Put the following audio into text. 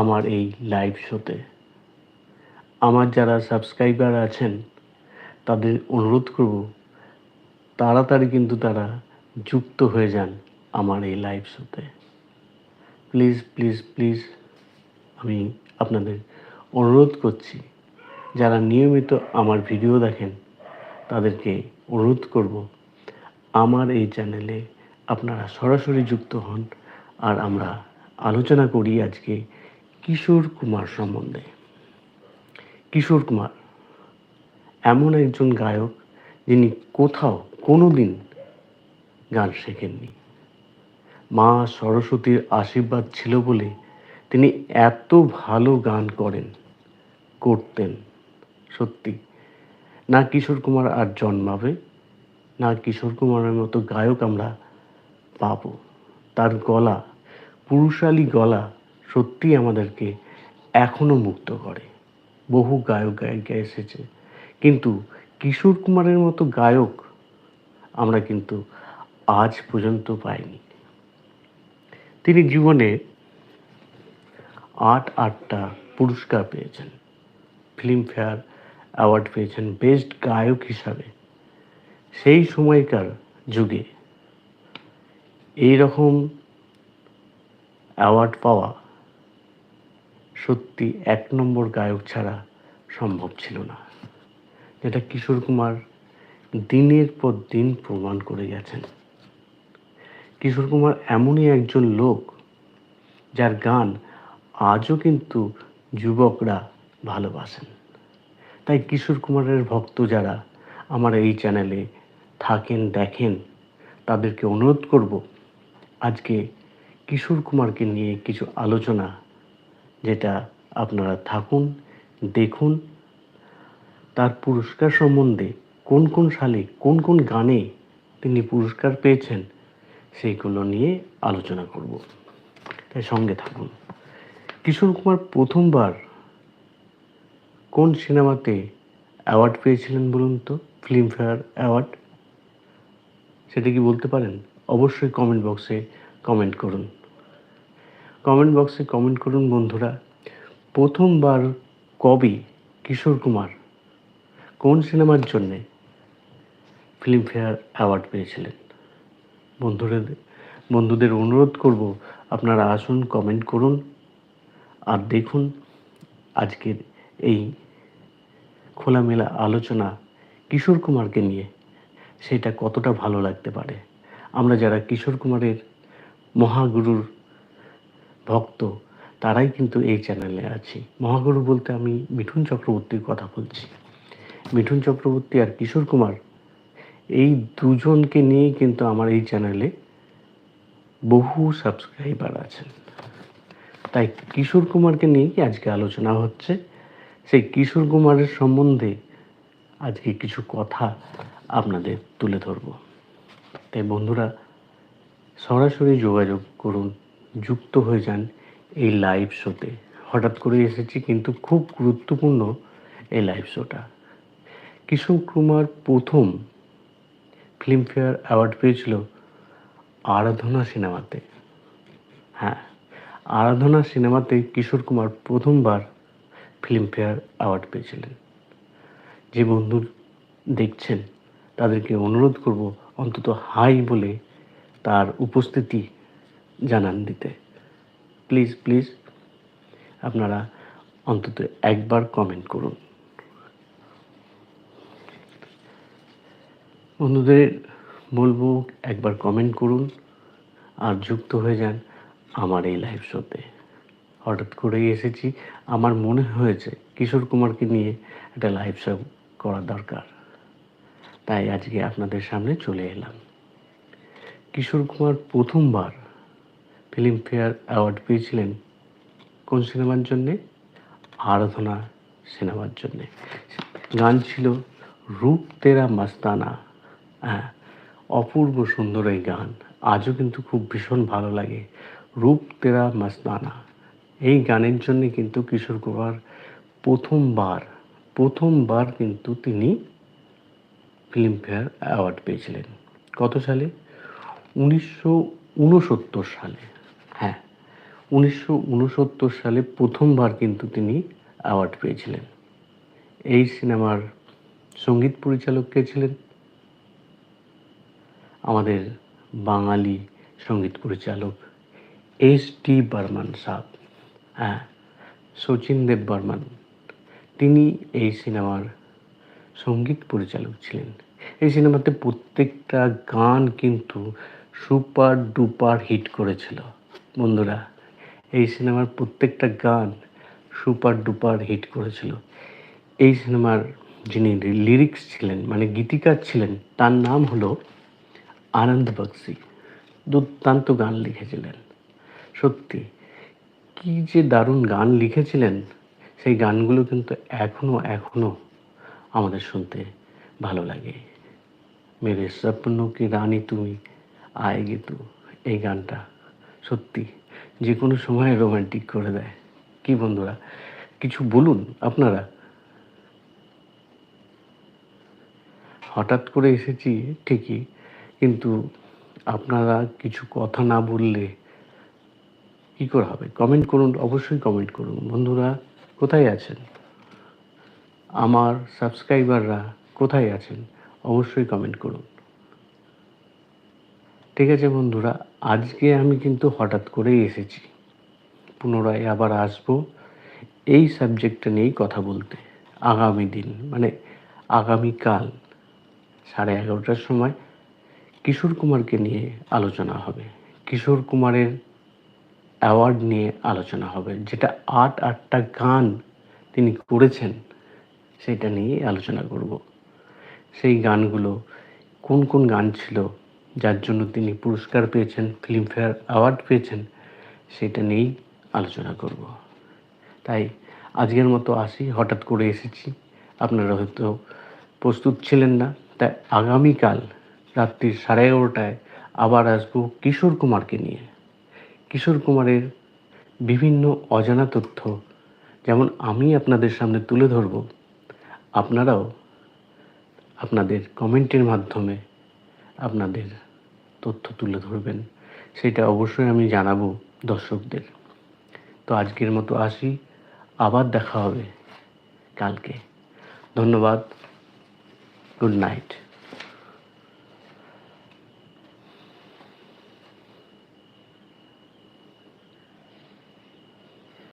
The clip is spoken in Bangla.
আমার এই লাইভ শোতে আমার যারা সাবস্ক্রাইবার আছেন, তাদের অনুরোধ করব, তাড়াতাড়ি কিন্তু তারা যুক্ত হয়ে যান আমার এই লাইভ শোতে প্লিজ প্লিজ প্লিজ আমি আপনাদের অনুরোধ করছি, যারা নিয়মিত আমার ভিডিও দেখেন, তাদেরকে অনুরোধ করব, আমার এই চ্যানেলে আপনারা সরাসরি যুক্ত হন, আর আমরা আলোচনা করি আজকে কিশোর কুমার সম্বন্ধে। কিশোর কুমার, এমন একজন গায়ক যিনি কোথাও কোনো দিন গান শেখেননি। মা সরস্বতীর আশীর্বাদ ছিল বলে তিনি এত ভালো গান করেন, করতেন, সত্যি। না কিশোর কুমার আর জন্মাবে, না কিশোর কুমারের মতো গায়ক আমরা পাবো। তার গলা, পুরুষালী গলা সত্যি আমাদেরকে এখনও মুক্ত করে। বহু গায়ক, গায়িকা এসেছে। কিন্তু কিশোর কুমারের মতো গায়ক আমরা কিন্তু আজ পর্যন্ত পাইনি। তিনি জীবনে আট আটটা পুরস্কার পেয়েছেন ফিল্মফেয়ার অ্যাওয়ার্ড পেয়েছেন বেস্ট গায়ক হিসাবে। সেই সময়কার যুগে এই রকম অ্যাওয়ার্ড পাওয়া সত্যি এক নম্বর গায়ক ছাড়া সম্ভব ছিল না। যেটা কিশোর কুমার দিনের পর দিন প্রমাণ করে গেছেন। কিশোর কুমার এমনই একজন লোক যার গান আজও কিন্তু যুবকরা ভালোবাসেন। তাই কিশোর কুমারের ভক্ত যারা আমার এই চ্যানেলে থাকেন, দেখেন, তাদেরকে অনুরোধ করব আজকে কিশোর কুমারকে নিয়ে কিছু আলোচনা যেটা আপনারা থাকুন, দেখুন, তার পুরস্কার সম্বন্ধে কোন কোন সালে, কোন কোন গানে তিনি পুরস্কার পেয়েছেন, সেইগুলো নিয়ে আলোচনা করব। তাই সঙ্গে থাকুন। কিশোর কুমার প্রথমবার কোন সিনেমাতে অ্যাওয়ার্ড পেয়েছিলেন বলুন তো? Filmfare award? সেটা কি বলতে পারেন? অবশ্যই কমেন্ট বক্সে কমেন্ট করুন। কমেন্ট বক্সে কমেন্ট করুন বন্ধুরা। প্রথমবার কবে কিশোর কুমার কোন সিনেমার জন্যে ফিল্মফেয়ার অ্যাওয়ার্ড পেয়েছিলেন? বন্ধুদের বন্ধুদের অনুরোধ করব, আপনারা আসুন, কমেন্ট করুন আর দেখুন আজকের এই খোলামেলা আলোচনা কিশোর কুমারকে নিয়ে, সেটা কতটা ভালো লাগতে পারে। আমরা যারা কিশোর কুমারের মহাগুরুর ভক্ত, তারাই কিন্তু এই চ্যানেলে আছে। মহাগুরু বলতে আমি মিঠুন চক্রবর্তীর কথা বলছি। মিঠুন চক্রবর্তী আর কিশোর কুমার, এই দুজনকে নিয়েই কিন্তু আমার এই চ্যানেলে বহু সাবস্ক্রাইবার আছেন। তাই কিশোর কুমারকে নিয়েই আজকে আলোচনা হচ্ছে? সেই কিশোর কুমারের সম্বন্ধে আজকে কিছু কথা আপনাদের তুলে ধরব। তাই বন্ধুরা, সরাসরি যোগাযোগ করুন। যুক্ত হয়ে যান এই লাইভ শোতে হঠাৎ করে এসেছি, কিন্তু খুব গুরুত্বপূর্ণ এই লাইভ শোটা কিশোর কুমার প্রথম ফিল্মফেয়ার অ্যাওয়ার্ড পেয়েছিল আরাধনা সিনেমাতে। হ্যাঁ আরাধনা সিনেমাতে কিশোর কুমার প্রথমবার ফিল্মফেয়ার অ্যাওয়ার্ড পেয়েছিলেন। যে বন্ধু দেখছেন, তাদেরকে অনুরোধ করব অন্তত হাই বলে তার উপস্থিতি জানান দিতে। প্লিজ প্লিজ, আপনারা অন্তত একবার কমেন্ট করুন। বন্ধুদের বলব, একবার কমেন্ট করুন আর যুক্ত হয়ে যান আমার এই লাইভ শোতে। হঠাৎ করেই এসেছি। আমার মনে হয়েছে কিশোর কুমারকে নিয়ে একটা লাইভ শো করা দরকার। তাই আজকে আপনাদের সামনে চলে এলাম। কিশোর কুমার প্রথমবার ফিল্মফেয়ার অ্যাওয়ার্ড পেয়েছিলেন কোন সিনেমার জন্যে? আরাধনা সিনেমার জন্যে। গান ছিল রূপ তেরা মাস্তানা। হ্যাঁ অপূর্ব সুন্দর এই গান। আজও কিন্তু খুব ভীষণ ভালো লাগে। রূপ তেরা মাস্তানা। এই গানের জন্যে কিন্তু কিশোর কুমার প্রথমবার প্রথমবার কিন্তু তিনি ফিল্মফেয়ার অ্যাওয়ার্ড পেয়েছিলেন। কত সালে? উনিশশো উনসত্তর সালে। উনিশশো উনসত্তর সালে প্রথমবার কিন্তু তিনি অ্যাওয়ার্ড পেয়েছিলেন। এই সিনেমার সংগীত পরিচালক কে ছিলেন? আমাদের বাঙালি সংগীত পরিচালক এস টি বর্মান সাহ হ্যাঁ শচীন দেব বর্মন। তিনি এই সিনেমার সংগীত পরিচালক ছিলেন। এই সিনেমাতে প্রত্যেকটা গান কিন্তু সুপার ডুপার হিট করেছিল। বন্ধুরা এই সিনেমার প্রত্যেকটা গান সুপার ডুপার হিট করেছিল। এই সিনেমার যিনি লিরিক্স ছিলেন মানে গীতিকার ছিলেন, তার নাম হলো আনন্দ বক্সি। দুর্দান্ত গান লিখেছিলেন। সত্যি, কি যে দারুণ গান লিখেছিলেন, সেই গানগুলো কিন্তু এখনও এখনও আমাদের শুনতে ভালো লাগে। মেরে স্বপ্ন কি রানী তুমি, আয়েগে তু, এই গানটা। সত্যি। যে কোনো সময় রোমান্টিক করে দেয়। কি বন্ধুরা? কিছু বলুন আপনারা। হঠাৎ করে এসেছি ঠিকই, কিন্তু আপনারা কিছু কথা না বললে কী করে হবে? কমেন্ট করুন, অবশ্যই কমেন্ট করুন। বন্ধুরা, কোথায় আছেন? আমার সাবস্ক্রাইবাররা কোথায় আছেন? অবশ্যই কমেন্ট করুন। ঠিক আছে বন্ধুরা, আজকে আমি কিন্তু হঠাৎ করেই এসেছি। পুনরায় আবার আসব এই সাবজেক্টটা নিয়েই কথা বলতে। আগামী দিন মানে আগামীকাল, সাড়ে এগারোটার সময় কিশোর কুমারকে নিয়ে আলোচনা হবে। কিশোর কুমারের অ্যাওয়ার্ড নিয়ে আলোচনা হবে, যেটা আট আটটা গান তিনি করেছেন, সেটা নিয়ে আলোচনা করব। সেই গানগুলো কোন কোন গান ছিল যার জন্য তিনি পুরস্কার পেয়েছেন ফিল্মফেয়ার অ্যাওয়ার্ড পেয়েছেন, সেটা নিয়েই আলোচনা করব। তাই আজকের মতো আসি, হঠাৎ করে এসেছি। আপনারা হয়তো প্রস্তুত ছিলেন না, তাই আগামীকাল রাত্রি সাড়ে এগারোটায় আবার আসব কিশোর কুমারকে নিয়ে। কিশোর কুমারের বিভিন্ন অজানা তথ্য যেমন আমি আপনাদের সামনে তুলে ধরব, আপনারাও আপনাদের কমেন্টের মাধ্যমে আপনাদের তথ্য তুলে ধরবেন, সেটা অবশ্যই আমি জানাব দর্শকদের। তো আজকের মতো আসি, আবার দেখা হবে কালকে। ধন্যবাদ, গুড নাইট।